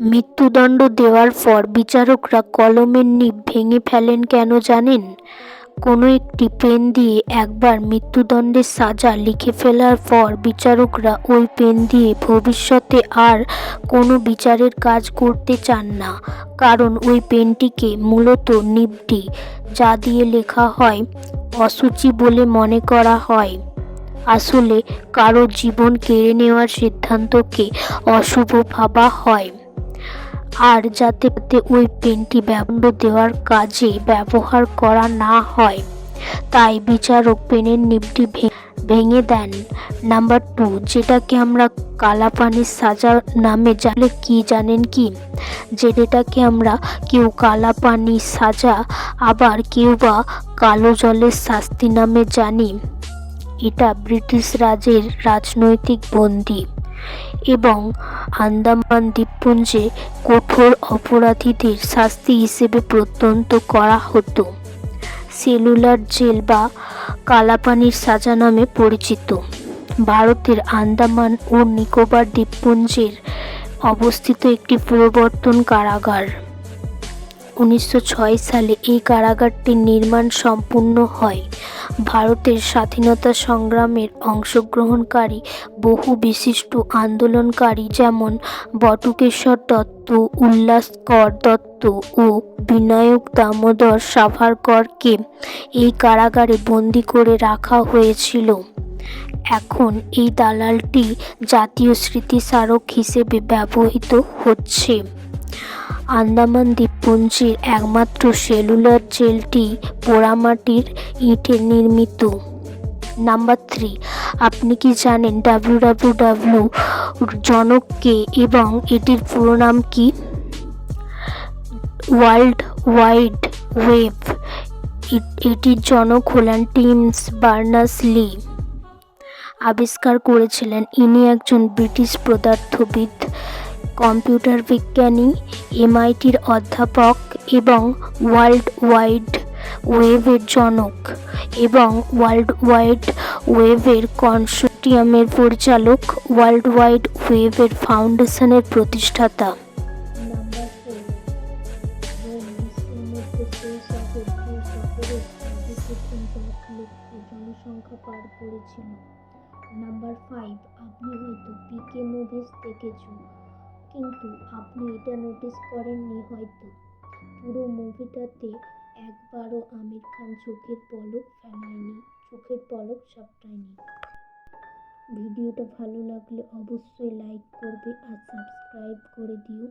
মৃত্যুদণ্ড দেওয়ার পর বিচারকরা কলমের নিব ভেঙে ফেলেন কেন জানেন? কোনো একটি পেন দিয়ে একবার মৃত্যুদণ্ডের সাজা লিখে ফেলার পর বিচারকরা ওই পেন দিয়ে ভবিষ্যতে আর কোনো বিচারের কাজ করতে চান না। কারণ ওই পেনটিকে মূলত নিবটি যা দিয়ে লেখা হয়, অসুচি বলে মনে করা হয়। আসলে কারও জীবন কেড়ে নেওয়ার সিদ্ধান্তকে অশুভ ভাবা হয়। আর যাতে ওই পেনটি ব্যবহার দেওয়ার কাজে ব্যবহার করা না হয়। তাই বিচারক পেনের নিবটি ভে- ভেঙে দেন। নাম্বার টু, যেটাকে আমরা কালাপানির সাজা নামে জানলে কি জানেন কি? যেটাকে আমরা কেউ কালাপানির সাজা, আবার কেউ বা কালো জলের শাস্তি নামে জানি। এটা ব্রিটিশ রাজের রাজনৈতিক বন্দী। এবং আন্দামান দ্বীপপুঞ্জে কঠোর অপরাধীদের শাস্তি হিসেবে প্রত্যন্ত করা হতো। সেলুলার জেল বা কালাপানির সাজা নামে পরিচিত। ভারতের আন্দামান ও নিকোবর দ্বীপপুঞ্জের অবস্থিত একটি প্রবর্তন কারাগার। উনিশশো ছয় সালে এই কারাগারটির নির্মাণ সম্পূর্ণ হয়। ভারতের স্বাধীনতা সংগ্রামের অংশগ্রহণকারী বহু বিশিষ্ট আন্দোলনকারী যেমন বটুকেশ্বর দত্ত উল্লাসকর দত্ত ও বিনায়ক দামোদর সাভারকরকে এই কারাগারে বন্দি করে রাখা হয়েছিল। এখন এই দালালটি জাতীয় স্মৃতিস্মারক হিসেবে ব্যবহৃত হচ্ছে। আন্দামান দ্বীপপুঞ্জের একমাত্র সেলুলার জেলটি পোড়ামাটির ইটে নির্মিত। নাম্বার থ্রি, আপনি কি জানেন ডাব্লিউ ডাব্লিউ ডাব্লিউ জনককে এবং এটির পুরো নাম কি? World wide web. এটির জনক হলেন টিমস বার্নাস লি। আবিষ্কার করেছিলেন। ইনি একজন ব্রিটিশ পদার্থবিদ। কম্পিউটার বিজ্ঞানী, এমআইটির অধ্যাপক এবং ওয়ার্ল্ড ওয়াইড ওয়েবের জনক এবং ওয়ার্ল্ড ওয়াইড ওয়েবের কনসোর্টিয়ামের পরিচালক, ওয়ার্ল্ড ওয়াইড ওয়েবের ফাউন্ডেশনের প্রতিষ্ঠাতা। জনসংখ্যা পার করেছিল নাম্বার ফাইভ, আপনি হয়তো পিকে মুভিজ দেখেছ। কিন্তু আপনি এটা নোটিস করেননি হয়তো। পুরো মুভিটাতে একবারও আমির খান চোখের পলক ফেলায়নি, চোখের পলক সাপটায়নি। ভিডিওটা ভালো লাগলে অবশ্যই লাইক করবে আর সাবস্ক্রাইব করে দিও।